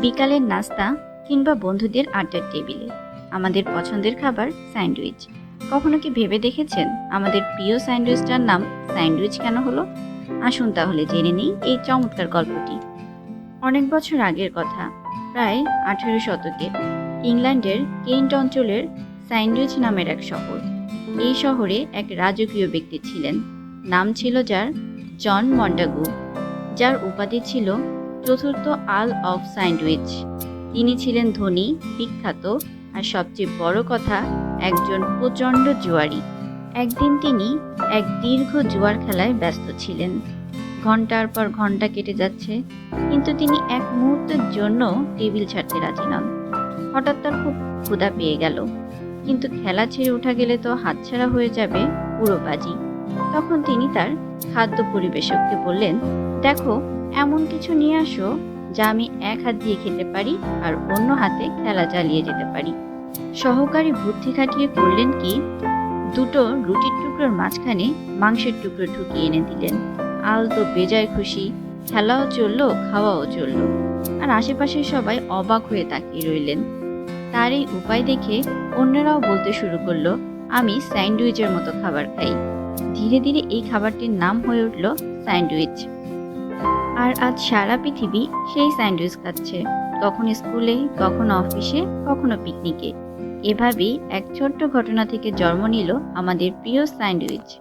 বিকালের নাস্তা কিংবা বন্ধুদের আড্ডার টেবিলে। আমাদের পছন্দের খাবার স্যান্ডউইচ। কখনো কি ভেবে দেখেছেন আমাদের প্রিয় স্যান্ডউইচটার নাম স্যান্ডউইচ কেন হলো? আসুন তাহলে জেনে নিই এই চমৎকার গল্পটি। অনেক বছর আগের কথা, প্রায় আঠেরো শতকে, ইংল্যান্ডের কেন্ট অঞ্চলের স্যান্ডউইচ নামের এক শহর। এই শহরে এক রাজকীয় ব্যক্তি ছিলেন। নাম ছিল যার জন মন্টাগু যার উপাধি ছিল চতুর্থ আল অফ স্যান্ডউইচ। তিনি ছিলেন ধনী, বিখ্যাত আর সবচেয়ে বড় কথা, একজন প্রচণ্ড জুয়ারি। একদিন তিনি এক দীর্ঘ জুয়ার খেলায় ব্যস্ত ছিলেন। ঘণ্টার পর ঘণ্টা কেটে যাচ্ছে, কিন্তু তিনি এক মুহূর্তের জন্য টেবিল ছাড়তে রাজি নন। হঠাৎ তার খুব ক্ষুধা পেয়ে গেল, কিন্তু খেলা ছেড়ে ওঠা গেলে তো হাতছাড়া হয়ে যাবে পুরো বাজি তখন তিনি তার খাদ্য পরিবেশককে বললেন, দেখো, এমন কিছু নিয়ে আসো যা আমি এক হাত দিয়ে খেতে পারি আর অন্য হাতে খেলা চালিয়ে যেতে পারি। সহকারী বুদ্ধি খাটিয়ে করলেন কি, দুটো রুটির টুকরোর মাঝখানে মাংসের টুকরো ঢুকিয়ে এনে দিলেন। আল তো বেজায় খুশি, খেলাও চলল, খাওয়াও চলল। আর আশেপাশের সবাই অবাক হয়ে তাকিয়ে রইলেন। তার এই উপায় দেখে অন্যরাও বলতে শুরু করল আমি স্যান্ডউইচের মতো খাবার খাই। ধীরে ধীরে এই খাবারটির নাম হয়ে উঠল স্যান্ডউইচ। আর আজ সারা পৃথিবী সেই স্যান্ডউইচ খাচ্ছে। কখনো স্কুলে, কখনো অফিসে, কখনো পিকনিকে। এভাবেই এক ছোট্ট ঘটনা থেকে জন্ম নিল আমাদের প্রিয় স্যান্ডউইচ।